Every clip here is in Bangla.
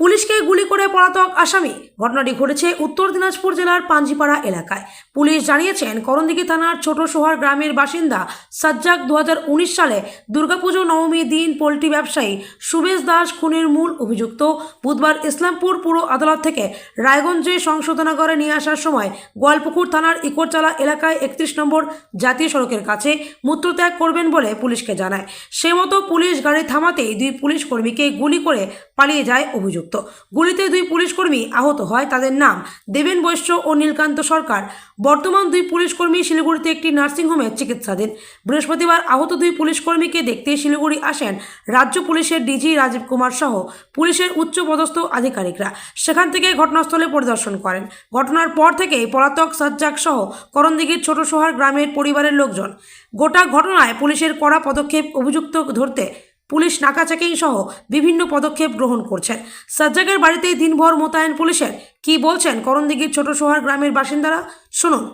পুলিশকে গুলি করে পলাতক আসামি। ঘটনাটি ঘটেছে উত্তর দিনাজপুর জেলার পাঞ্জিপাড়া এলাকায়। পুলিশ জানিয়েছেন, করণদিঘি থানার ছোট সোহার গ্রামের বাসিন্দা সাজ্জাক দু হাজার উনিশ সালে দুর্গাপুজো নবমী দিন পোলট্রি ব্যবসায়ী সুবেশ দাস খুনের মূল অভিযুক্ত। বুধবার ইসলামপুর পুর আদালত থেকে রায়গঞ্জে সংশোধনাগারে নিয়ে আসার সময় গোয়ালপুকুর থানার ইকোরচালা এলাকায় একত্রিশ নম্বর জাতীয় সড়কের কাছে মূত্রত্যাগ করবেন বলে পুলিশকে জানায়। সে মতো পুলিশ গাড়ি থামাতেই দুই পুলিশ কর্মীকে গুলি করে পালিয়ে যায় অভিযুক্ত। গুলিতে দুই পুলিশ কর্মী আহত হয় তাদের নাম দেবেন বৈশ্য ও নীলকান্ত সরকার। বর্তমান দুই পুলিশ কর্মী শিলিগুড়িতে একটি নার্সিংহোমে চিকিৎসাধীন। বৃহস্পতিবার আহত দুই পুলিশ কর্মীকে দেখতে শিলিগুড়ি আসেন রাজ্য পুলিশের ডিজি রাজীব কুমার সহ পুলিশের উচ্চপদস্থ আধিকারিকরা। সেখান থেকে ঘটনাস্থলে পরিদর্শন করেন। ঘটনার পর থেকেই পলাতক সাজ্জাক সহ করণদিঘির ছোট সোহার গ্রামের পরিবারের লোকজন। গোটা ঘটনায় পুলিশের কড়া পদক্ষেপ অভিযুক্ত ধরতে পুলিশ নাকাচাকিং সহ বিভিন্ন পদক্ষেপ গ্রহণ করছেন। সাজ্জাকের বাড়িতেই দিনভর মোতায়েন পুলিশের। কি বলছেন করণদিঘির ছোট সোহার গ্রামের বাসিন্দারা? শুনুন।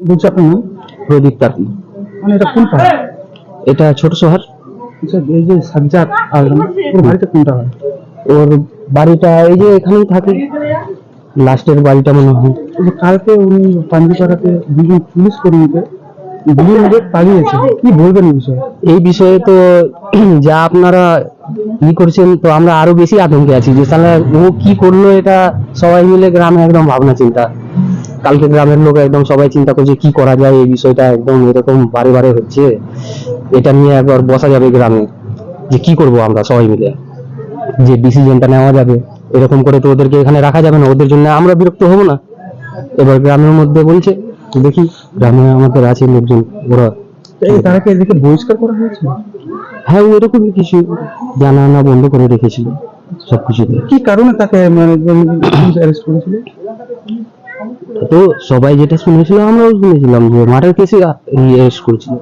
বলছি আপনার নাম? প্রদীপ তাঁতি মানে এটা কোন পাড়া এটা ছোট শহর আচ্ছা এই যে সাজ্জাদ আলম ওর বাড়িতে কোনটা হয়? ওর বাড়িটা এই যে এখানেই থাকে। লাস্টের বাড়িটা মনে হয়। কালকে উনি পাঞ্জিপাড়াতে দুজন পুলিশ কর্মীকে কি বলবেন এই বিষয়ে? তো যা আপনারা ই করছেন, তো আমরা আরও বেশি আতঙ্কে আছি যে তাহলে ও কি করল এটা সবাই মিলে গ্রামে একদম ভাবনা চিন্তা। কালকে গ্রামের লোক একদম সবাই চিন্তা করছে, কি করা যায়? এই বিষয়টা একদম এরকম বারে বারে হচ্ছে। এটা নিয়ে একবার বসা যাবে গ্রামে যে কি করব আমরা সবাই মিলে। যে ডিসিশনটা নেওয়া যাবে। এরকম করে তো ওদেরকে এখানে রাখা যাবে না। ওদের জন্য আমরা বিরক্ত হব না। এবার গ্রামের মধ্যে বলছে দেখি গ্রামে আমাদের আছে লোকজন ওরা তো এই তারাকে এদিকে বহিষ্কার করা হয়েছে? হ্যাঁ ওইরকমই কিছু জানা না বন্ধ করে রেখেছিল সবকিছুতে কি কারণে তাকে মানে অ্যারেস্ট করেছিল? তো সবাই যেটা শুনেছিল আমরাও শুনেছিলাম যে মার্ডার কেসে অ্যারেস্ট করেছিল।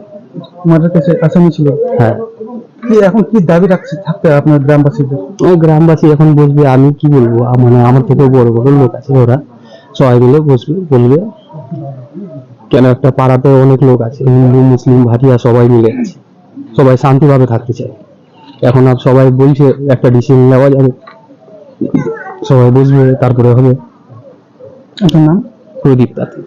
মার্ডার কাছে আসামি ছিল? হ্যাঁ। কি এখন কি দাবি রাখছে থাকতে আপনার গ্রামবাসীদের? ওই গ্রামবাসী এখন বসবে আমি কি বলব? মানে আমার থেকেও বড় বড় লোক আছে ওরা। সবাই মিলে বসবে বলবে। কেন একটা পাড়াতে অনেক লোক আছে হিন্দু মুসলিম ভাটিয়া সবাই মিলে আছে। সবাই শান্তিভাবে থাকতে চায়। এখন আর সবাই বলছে একটা ডিসিশন নেওয়া যাবে। সবাই বুঝবে তারপরে হবে। আপনার নাম? প্রদীপ তাঁতি।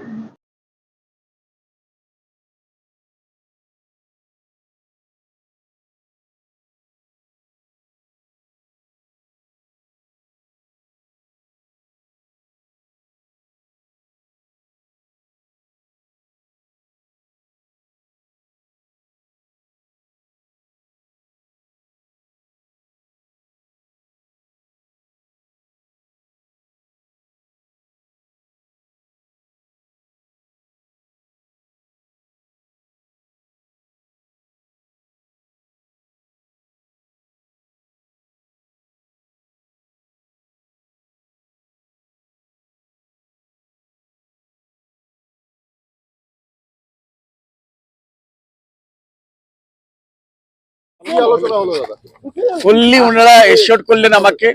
ফুললি ওনারা এশিওর করলেন আমাকে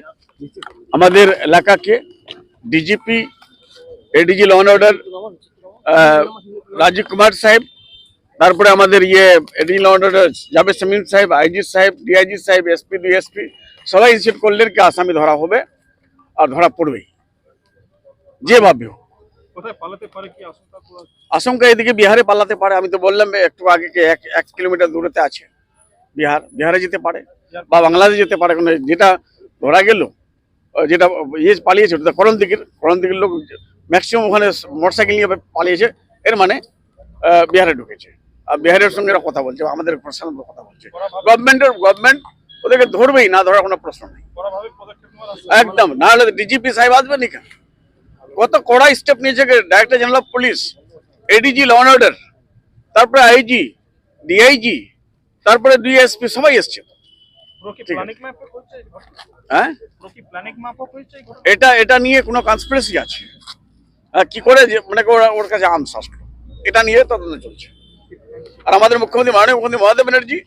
আমাদের এলাকাকে DGP ADG law order Rajiv Kumar সাহেব তারপরে আমাদের ইয়ে ADG law order Javed Shamim সাহেব আইজি সাহেব ডিআইজি সাহেব এসপি ডিএসপি সবাই ইনস্টিটিউট করলেন কি আসামি ধরা হবে আর ধরা পড়বেই। যেভাবে হোক আশঙ্কা এদিকে বিহারে পালাতে পারে আমি তো বললাম একটু আগে কি এক এক কিলোমিটার দূরতে আছে। বিহার, বিহারে যেতে পারে বা বাংলাদেশ যেতে পারে কোনো যেটা ধরা গেল যেটা ইয়ে পালিয়েছে, ওটা করণ দিকের করণ দিকের লোক ম্যাক্সিমাম ওখানে মোটরসাইকেল নিয়ে পালিয়েছে, এর মানে বিহারে ঢুকেছে। আর বিহারের সঙ্গে এরা কথা বলছে আমাদের প্রশাসন কথা বলছে। গভর্নমেন্টের গভর্নমেন্ট ওদেরকে ধরবেই, না ধরার কোনো প্রশ্ন নেই। একদম, না হলে ডিজিপি সাহেব আসবেন এখানে কত কড়া স্টেপ নিয়েছে director general of police ADG law order তারপরে আইজি ডিআইজি তারপরে ডিএসপি সবাই এসছে হ্যাঁ এটা এটা নিয়ে কোনো কনস্পিরেসি আছে হ্যাঁ, কি করে মানে ওর কাছে আর্মস আসলো এটা নিয়ে তদন্ত চলছে আর আমাদের মুখ্যমন্ত্রী মাননীয় মুখ্যমন্ত্রী মমতা ব্যানার্জি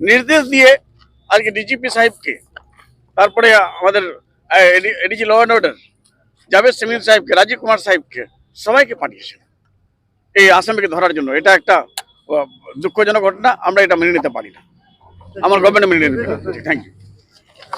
নির্দেশ দিয়ে আজকে ডিজিপি সাহেবকে তারপরে আমাদের ADG law and order Javed Semin সাহেবকে রাজীব কুমার সাহেবকে সবাইকে পাঠিয়েছেন এই আসামিকে ধরার জন্য এটা একটা দুঃখজনক ঘটনা আমরা এটা মেনে নিতে পারি না। আমার গভর্নমেন্ট মেনে নিতে থ্যাংক ইউ